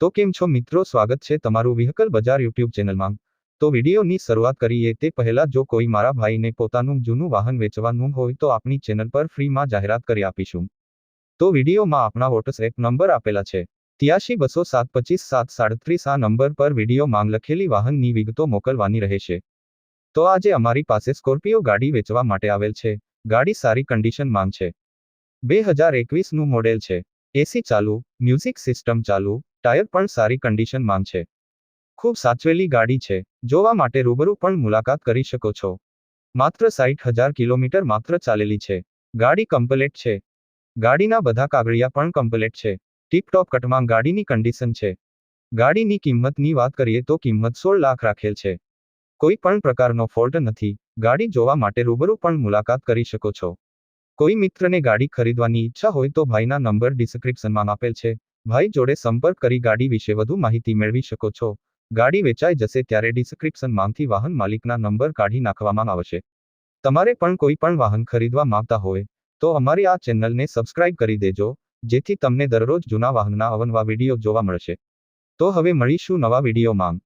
તો કેમ છો મિત્રો? સ્વાગત છે તમારું વ્હીકલ બજાર યુટ્યુબ ચેનલમાં. તો વિડીયોની શરૂઆત કરીએ તે પહેલા જો કોઈ મારા ભાઈને પોતાનું જૂનું વાહન વેચવાનું હોય તો આપણી ચેનલ પર ફ્રીમાં જાહેરાત કરી આપીશું. તો વિડીયોમાં આપણા વોટ્સએપ નંબર આપેલા છે. ત્યાસી બસો સાત પચીસ સાત સાડત્રીસ આ નંબર પર વીડિયો માંગ લખેલી વાહનની વિગતો મોકલવાની રહેશે. તો આજે અમારી પાસે સ્કોર્પિયો ગાડી વેચવા માટે આવેલ છે. ગાડી સારી કન્ડિશન માંગ છે. બે હજાર એકવીસનું મોડેલ છે. એસી ચાલુ, મ્યુઝિક સિસ્ટમ ચાલુ ટાયર પણ સારી કન્ડિશનમાં છે. ખૂબ સાચવેલી ગાડી છે. જોવા માટે રૂબરૂ પણ મુલાકાત કરી શકો છો. માત્ર સાઠ હજાર કિલોમીટર માત્ર ચાલેલી છે. ગાડી કમ્પ્લેટ છે. ગાડીના બધા કાગળિયા પણ કમ્પ્લેટ છે. ટીપટોપ કટમાં ગાડીની કન્ડિશન છે. ગાડીની કિંમતની વાત કરીએ તો કિંમત સોળ લાખ રાખેલ છે. કોઈ પણ પ્રકારનો ફોલ્ટ નથી. ગાડી જોવા માટે રૂબરૂ પણ મુલાકાત કરી શકો છો. કોઈ મિત્રને ગાડી ખરીદવાની ઈચ્છા હોય તો ભાઈના નંબર ડિસ્ક્રિપ્શનમાં આપેલ છે. ભાઈ જોડે સંપર્ક કરી ગાડી વિશે વધુ માહિતી મેળવી શકો છો. ગાડી વેચાઈ જશે ત્યારે ડિસ્ક્રિપ્શનમાંથી વાહન માલિકના નંબર કાઢી નાખવામાં આવશે. તમારે પણ કોઈ પણ વાહન ખરીદવા માંગતા હોય, તો અમારી આ ચેનલને સબસ્ક્રાઇબ કરી દેજો, જેથી તમને દરરોજ જૂના વાહનના અવનવા વીડિયો જોવા મળશે. તો હવે મળીશું નવા વિડીયોમાં.